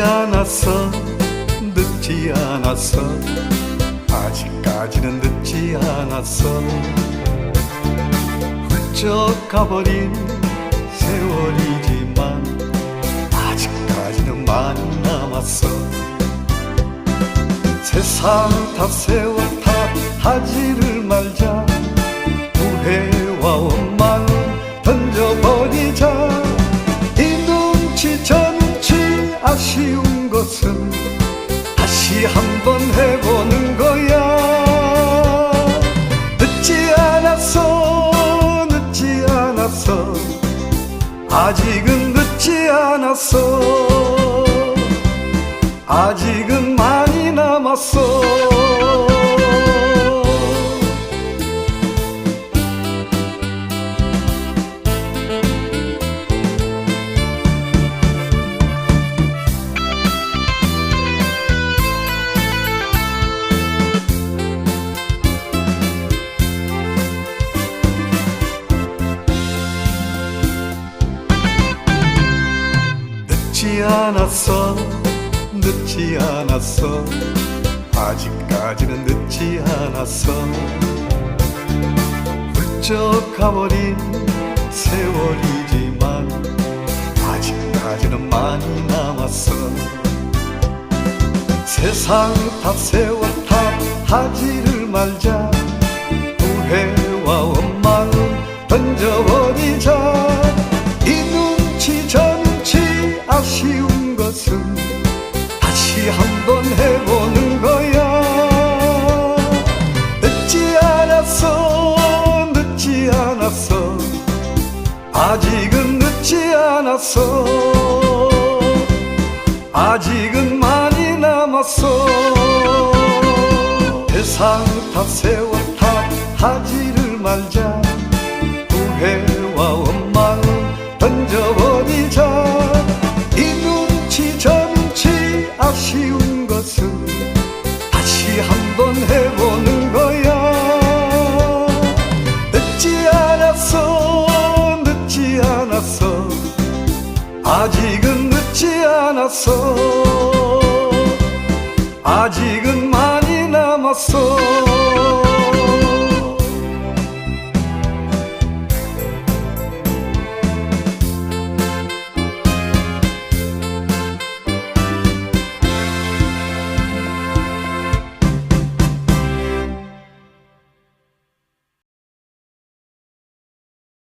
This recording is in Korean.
않았어. 늦지 않았어. 아직까지는 늦지 않았어. 훌쩍 가버린 세월이지만 아직까지는 많이 남았어. 세상 탓 세월 탓 하지를 말자. 후회와 원망 아쉬운 것은 다시 한번 해보는 거야. 늦지 않았어 늦지 않았어 아직은 늦지 않았어 아직은 많이 남았어 않았어. 늦지 않았어. 아직까지는 늦지 않았어. 훌쩍 가버린 세월이지만 아직까지는 많이 남았어. 세상 탓 세월 탓 하지를 말자. 후회와 원망은 던져버리자 아쉬운 것은 다시 한번 해보는 거야. 늦지 않았어 늦지 않았어 아직은 늦지 않았어 아직은 많이 남았어. 세상 탓 세월 탓 하지를 말자. 후회와 원 아직은 늦지 않았어. 아직은 많이 남았어